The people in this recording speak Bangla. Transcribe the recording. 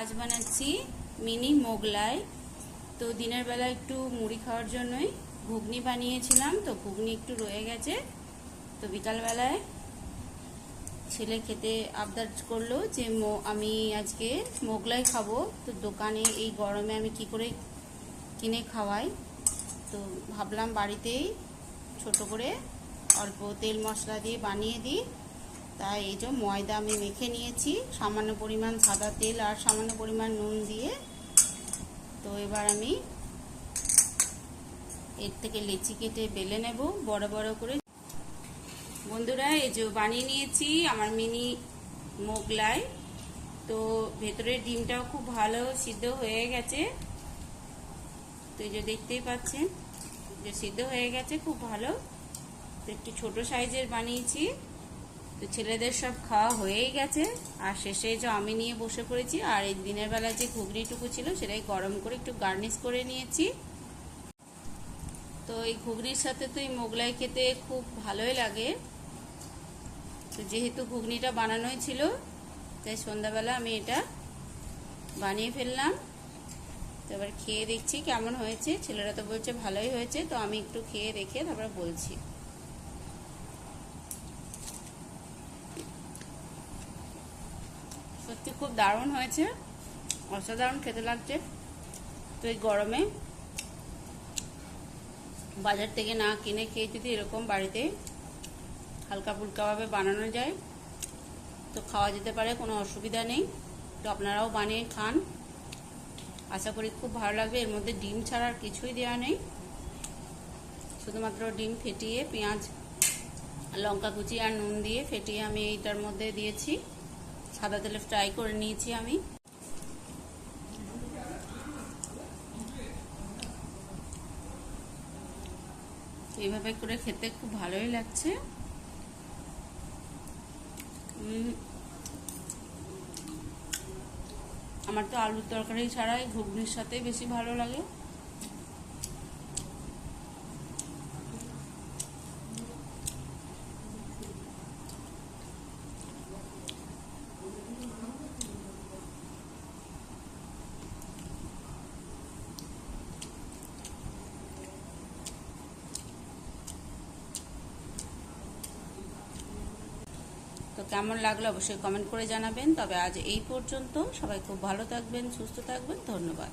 আজ বানাচ্ছি মিনি মোগলাই। তো দিনের বেলা একটু মুড়ি খাওয়ার জন্যই ঘুগনি বানিয়েছিলাম, তো ঘুগনি একটু রয়ে গেছে। তো বিকালবেলায় ছেলে খেতে আবদার করল যে আমি আজকে মোগলাই খাব। তো দোকানে এই গরমে আমি কি করে কিনে খাওয়াই? তো ভাবলাম বাড়িতেই ছোট করে অল্প তেল মশলা দিয়ে বানিয়ে দিই। তাই এই যে ময়দা আমি মেখে নিয়েছি, সামান্য পরিমাণ সাদা তেল আর সামান্য পরিমাণ নুন দিয়ে। তো এবার আমি এর থেকে লেচি কেটে বেলে নেব, বড় বড় করে। বন্ধুরা, এই যে বানিয়ে নিয়েছি আমার মিনি মোগলাই। তো ভেতরের ডিমটাও খুব ভালো সিদ্ধ হয়ে গেছে। তো এই যে দেখতেই পাচ্ছেন যে সিদ্ধ হয়ে গেছে, খুব ভালো। তো একটু ছোট সাইজের বানিয়েছি। তো ছেলেদের সব খাওয়া হয়েই গেছে। আর শেষে যে আমি নিয়ে বসে পড়েছি, আর এই দিনের বেলা যে ঘুগনিটুকু ছিল সেটাই গরম করে একটু গার্নিশ করে নিয়েছি। তো এই ঘুগনির সাথে তো এই মোগলাই খেতে খুব ভালোই লাগে। তো যেহেতু ঘুগনিটা বানানোই ছিল, তাই সন্ধ্যাবেলা আমি এটা বানিয়ে ফেললাম। তো এবার খেয়ে দেখছি কেমন হয়েছে। ছেলেরা তো বলছে ভালোই হয়েছে, তো আমি একটু খেয়ে দেখে তারপর বলছি। সত্যি খুব দারুণ হয়েছে। অসাধারণ খেতে লাগছে। তো এই গরমে বাজার থেকে না কিনে খেয়ে যদি এরকম বাড়িতে হালকা ফুলকাভাবে বানানো যায়, তো খাওয়া যেতে পারে, কোনো অসুবিধা নেই। তো আপনারাও বানিয়ে খান। আশা করি খুব ভালো লাগবে। এর মধ্যে ডিম ছাড়া আর কিছুই দেওয়া নেই। শুধুমাত্র ডিম ফেটিয়ে পেঁয়াজ, লঙ্কা কুচি আর নুন দিয়ে ফেটিয়ে আমি এইটার মধ্যে দিয়েছি। সাদা তেলে ফ্রাই করে নিয়েছি আমি। এইভাবে করে খেতে খুব ভালোই লাগছে। আমার তো আলুর তরকারি ছাড়াই ঘুগনির সাথে বেশি ভালো লাগে। তো কেমন লাগল অবশ্যই কমেন্ট করে জানাবেন। তবে আজ এই পর্যন্ত সবাই খুব ভালো থাকবেন, সুস্থ থাকবেন। ধন্যবাদ।